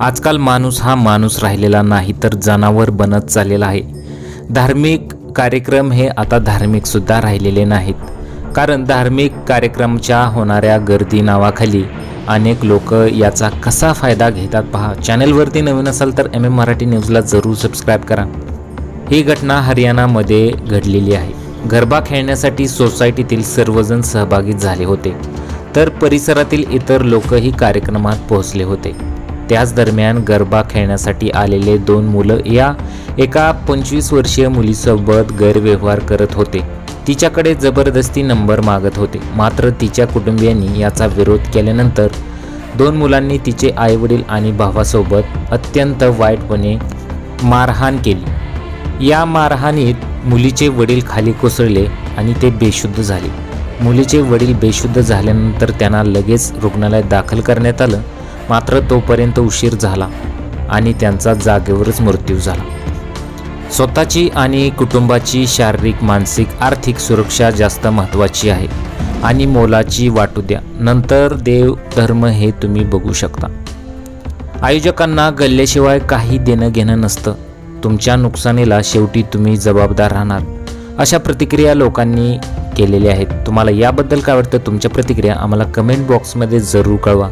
आजकाल माणूस हा माणूस राहिलेला नाही तर जनावर बनत चाललेला आहे. धार्मिक कार्यक्रम हे आता धार्मिकसुद्धा राहिलेले नाहीत. कारण धार्मिक कार्यक्रमच्या होणाऱ्या गर्दी नावाखाली अनेक लोक याचा कसा फायदा घेतात पहा. चॅनलवरती नवीन असाल तर एम एम मराठी न्यूजला जरूर सबस्क्राईब करा. ही घटना हरियाणामध्ये घडलेली आहे. गरबा खेळण्यासाठी सोसायटीतील सर्वजण सहभागी झाले होते. तर परिसरातील इतर लोकही कार्यक्रमात पोहोचले होते. त्याच दरम्यान गरबा खेळण्यासाठी आलेले दोन मुलं या एका पंचवीस वर्षीय मुलीसोबत गैरव्यवहार करत होते. तिच्याकडे जबरदस्ती नंबर मागत होते. मात्र तिच्या कुटुंबियांनी याचा विरोध केल्यानंतर दोन मुलांनी तिचे आईवडील आणि भावासोबत अत्यंत वाईटपणे मारहाण केली. या मारहाणीत मुलीचे वडील खाली कोसळले आणि ते बेशुद्ध झाले. मुलीचे वडील बेशुद्ध झाल्यानंतर त्यांना लगेच रुग्णालयात दाखल करण्यात आलं. मात्र तोपर्यंत उशीर झाला आणि त्यांचा जागेवरच मृत्यू झाला. स्वतःची आणि कुटुंबाची शारीरिक मानसिक आर्थिक सुरक्षा जास्त महत्त्वाची आहे आणि मोलाची वाटू द्या. नंतर देव धर्म हे तुम्ही बघू शकता. आयोजकांना गल्ल्याशिवाय काही देणं घेणं नसतं. तुमच्या नुकसानीला शेवटी तुम्ही जबाबदार राहणार. अशा प्रतिक्रिया लोकांनी केलेल्या आहेत. तुम्हाला याबद्दल काय वाटतं? तुमच्या प्रतिक्रिया आम्हाला कमेंट बॉक्समध्ये जरूर कळवा.